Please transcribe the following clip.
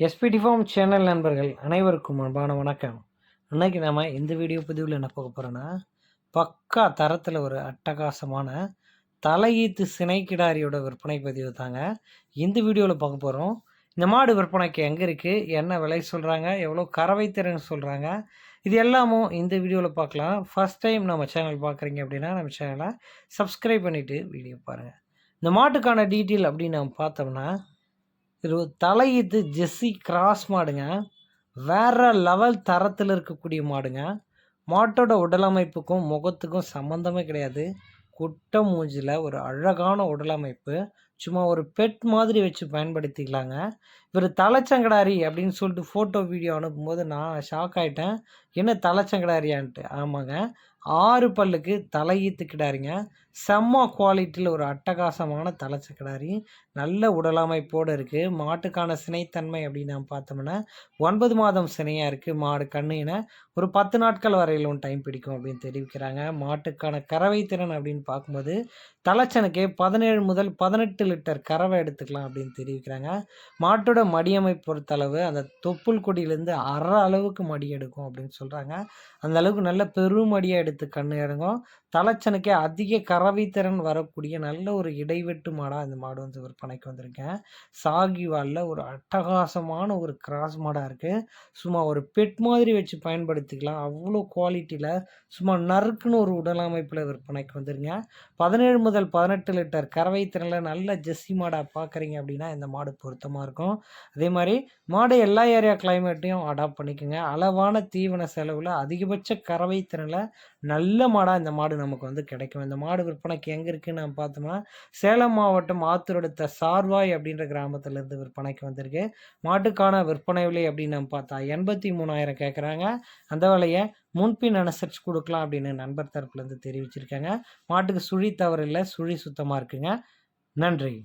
SPD form channel நண்பர்கள் அனைவருக்கும் அன்பான வணக்கம். இன்னைக்கு நம்ம இந்த வீடியோ பதிவில் என்ன பார்க்க போகிறோன்னா பக்கா தரத்தில் ஒரு அட்டகாசமான தலையீத்து சினைக்கிடாரியோட விற்பனை பதிவு தாங்க. இந்த வீடியோவில் பார்க்க போகிறோம் இந்த மாடு விற்பனைக்கு எங்கே இருக்குது என்ன விலை சொல்கிறாங்க எவ்வளோ கறவை திறன் சொல்கிறாங்க இது எல்லாமும் இந்த வீடியோவில் பார்க்கலாம். ஃபர்ஸ்ட் டைம் நம்ம சேனல் பார்க்குறீங்க அப்படின்னா நம்ம சேனலை சப்ஸ்கிரைப் பண்ணிவிட்டு வீடியோ பாருங்கள் இந்த மாட்டுக்கான டீட்டெயில் அப்படின்னு நம்ம பார்த்தோம்னா இது ஒரு இது ஜெஸ்ஸி கிராஸ் மாடுங்க. வேறு லெவல் தரத்தில் இருக்கக்கூடிய மாடுங்க. மாட்டோட உடலமைப்புக்கும் முகத்துக்கும் சம்மந்தமே கிடையாது. குட்டை மூஞ்சில் ஒரு அழகான உடலமைப்பு சும்மா ஒரு பெட் மாதிரி வச்சு பயன்படுத்திக்கலாங்க. இவர் தலைச்சங்கடாரி அப்படின்னு சொல்லிட்டு ஃபோட்டோ வீடியோ அனுப்பும்போது நான் ஷாக் ஆகிட்டேன் என்ன தலைச்சங்கடாரியான்ட்டு? ஆமாங்க. ஆறு பல்லுக்கு தலையீத்து கிடாரிங்க செம்ம குவாலிட்டியில் ஒரு அட்டகாசமான தலைச்ச கிடாரி நல்ல உடலமைப்போடு இருக்குது மாட்டுக்கான சினைத்தன்மை அப்படின்னு நம்ம பார்த்தோம்னா ஒன்பது மாதம் சினையாக இருக்குது மாடு கண்ணுன ஒரு பத்து நாட்கள் வரையிலும் டைம் பிடிக்கும் அப்படின்னு தெரிவிக்கிறாங்க. மாட்டுக்கான கறவை திறன் அப்படின்னு பார்க்கும்போது தலைச்சனுக்கே பதினேழு முதல் பதினெட்டு லிட்டர் கறவை எடுத்துக்கலாம் அப்படின்னு தெரிவிக்கிறாங்க. மாட்டோட மடியமை பொறுத்தளவு அந்த தொப்புள் கொடியிலேருந்து அரை அளவுக்கு மடி எடுக்கும் அப்படின்னு சொல்கிறாங்க அந்த அளவுக்கு நல்ல பெருமடியாக எடுத்து கண்ணு இறங்கும். தலைச்சனுக்கே அதிக கறவை திறன் வரக்கூடிய நல்ல ஒரு இடைவெட்டு மாடாக இந்த மாடு வந்து விற்பனைக்கு வந்திருக்கேன். சாகிவாலில் ஒரு அட்டகாசமான ஒரு கிராஸ் மாடாக இருக்குது சும்மா ஒரு பெட் மாதிரி வச்சு பயன்படுத்திக்கலாம். அவ்வளோ குவாலிட்டியில் சும்மா நறுக்குன்னு ஒரு உடல் அமைப்பில் விற்பனைக்கு வந்துருங்க பதினேழு முதல் பதினெட்டு லிட்டர் கறவை திறனில் நல்ல ஜெஸ்ஸி மாடாக பார்க்குறீங்க அப்படின்னா இந்த மாடு பொருத்தமாக இருக்கும். அதே மாதிரி மாடு எல்லா ஏரியா கிளைமேட்டையும் அடாப்ட் பண்ணிக்கோங்க. அளவான தீவன செலவில் அதிகபட்ச கறவை திறனில் நல்ல மாடாக இந்த மாடு நமக்கு வந்து கிடைக்கும். இந்த மாடு விற்பனைக்கு எங்கே இருக்குன்னு நம்ம பார்த்தோம்னா சேலம் மாவட்டம் ஆத்தூரடுத்த சார்வாய் அப்படின்ற கிராமத்துலேருந்து விற்பனைக்கு வந்திருக்கு. மாட்டுக்கான விற்பனை விலை அப்படின்னு நம்ம பார்த்தா எண்பத்தி மூணாயிரம் கேட்குறாங்க அந்த விலையை முன்பின் அனுசரித்து கொடுக்கலாம் அப்படின்னு நண்பர் தரப்புலேருந்து தெரிவிச்சிருக்காங்க. மாட்டுக்கு சுழி தவறு இல்லை சுழி சுத்தமாக இருக்குங்க. நன்றி.